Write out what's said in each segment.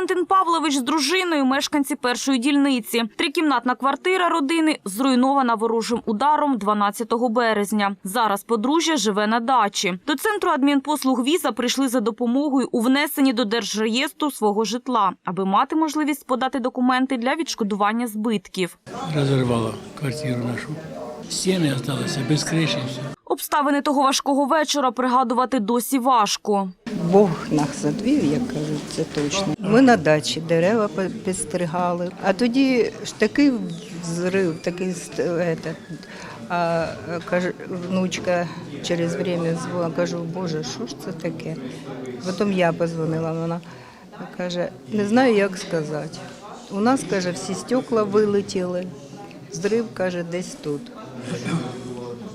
Валентин Павлович з дружиною мешканці першої дільниці. Трикімнатна квартира родини зруйнована ворожим ударом 12 березня. Зараз подружжя живе на дачі. До центру адмінпослуг віза прийшли за допомогою у внесенні до держреєстру свого житла, аби мати можливість подати документи для відшкодування збитків. разорвало квартиру нашу. Стены осталось без все. Обставини того важкого вечора пригадувати досі важко. Бог нас задвів, як кажуть, це точно. Ми на дачі дерева підстригали, а тоді ж такий взрив, такий ст- а каже, внучка через время дзвонила, кажу, Боже, що ж це таке? Потім я позвонила, вона каже, не знаю, як сказати. У нас, каже, всі стекла вилетіли, зрив, каже, десь тут.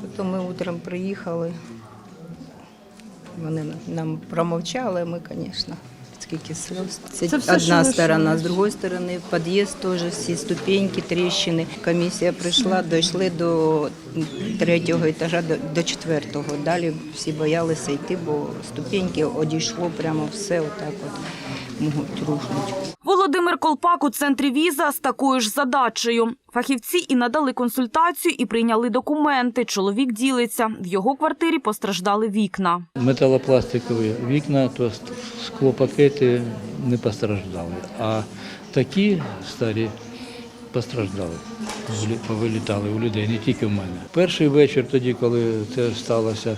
Потім ми утром приїхали. Вони нам промовчали, ми, звісно, скільки сльоз. Це, одна сторона, з другої сторони, під'їзд теж всі ступеньки, тріщини. Комісія прийшла, дійшли до третього етажа, до, до четвертого. Далі всі боялися йти, бо ступеньки одійшло прямо все отак от можуть рухнути. Володимир Колпак у центрі віза з такою ж задачею. Фахівці і надали консультацію, і прийняли документи. Чоловік ділиться. В його квартирі постраждали вікна. Металопластикові вікна, то склопакети не постраждали. А такі старі постраждали, повилітали у людей, не тільки в мене. Перший вечір, тоді, коли це сталося,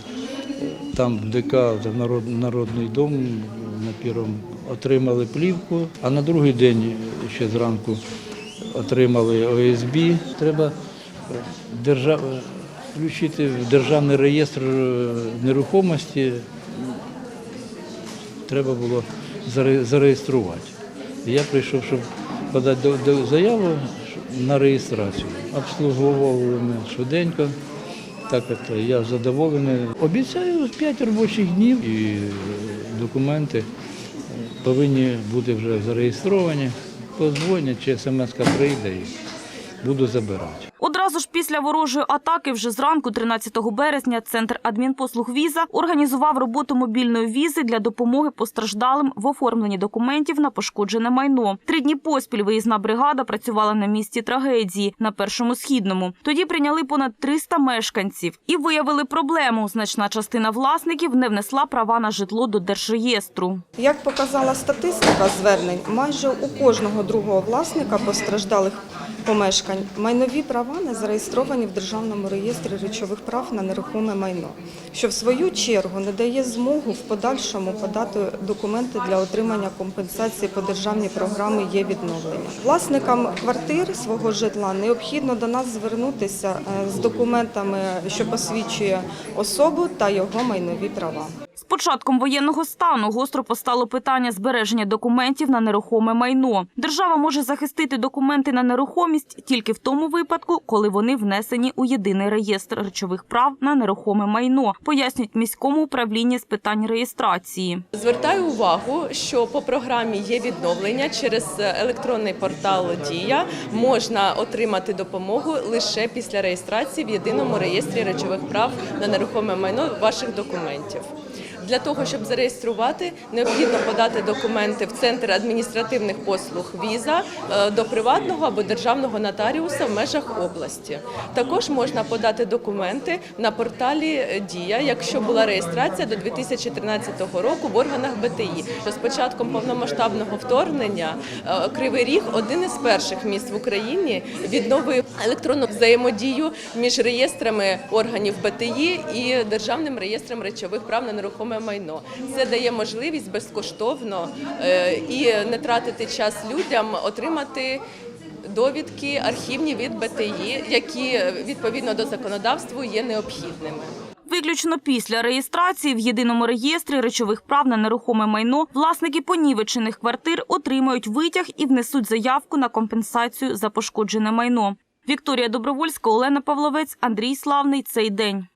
там в ДК, Народний дом на піром отримали плівку, а на другий день ще зранку отримали ОСБ. Треба держав... включити в державний реєстр е, нерухомості. Треба було зареєструвати. Я прийшов, щоб подати заяву на реєстрацію. Обслуговували мене швиденько. Так, от, я задоволений. Обіцяю 5 робочих днів і е, документи е, повинні бути вже зареєстровані. Позвонять чи смс прийде і буду забирати. Одразу ж після ворожої атаки, вже зранку, 13 березня, центр адмінпослуг віза організував роботу мобільної візи для допомоги постраждалим в оформленні документів на пошкоджене майно. Три дні поспіль виїзна бригада працювала на місці трагедії на першому східному. Тоді прийняли понад 300 мешканців і виявили проблему. Значна частина власників не внесла права на житло до держреєстру. Як показала статистика звернень, майже у кожного другого власника постраждалих помешкань майнові права не зареєстровані в Державному реєстрі речових прав на нерухоме майно, що в свою чергу не дає змогу в подальшому подати документи для отримання компенсації по державній програмі є відновлення. Власникам квартир свого житла необхідно до нас звернутися е, з документами, що посвідчує особу та його майнові права. З початком воєнного стану гостро постало питання збереження документів на нерухоме майно. Держава може захистити документи на нерухомість тільки в тому випадку, коли вони внесені у єдиний реєстр речових прав на нерухоме майно, пояснюють міському управлінні з питань реєстрації. Звертаю увагу, що по програмі є відновлення через електронний портал Дія можна отримати допомогу лише після реєстрації в єдиному реєстрі речових прав на нерухоме майно ваших документів. Для того щоб зареєструвати, необхідно подати документи в центр адміністративних послуг віза е, до приватного або державного нотаріуса в межах області. Також можна подати документи на порталі Дія, якщо була реєстрація до 2013 року в органах БТІ. З початком повномасштабного вторгнення е, Кривий Ріг один із перших міст в Україні відновив електронну взаємодію між реєстрами органів БТІ і державним реєстром речових прав на нерухоме майно. Це дає можливість безкоштовно е, і не тратити час людям отримати. Довідки архівні від БТІ, які відповідно до законодавства є необхідними. Виключно після реєстрації в єдиному реєстрі речових прав на нерухоме майно власники понівечених квартир отримають витяг і внесуть заявку на компенсацію за пошкоджене майно. Вікторія Добровольська, Олена Павловець, Андрій Славний. Цей день.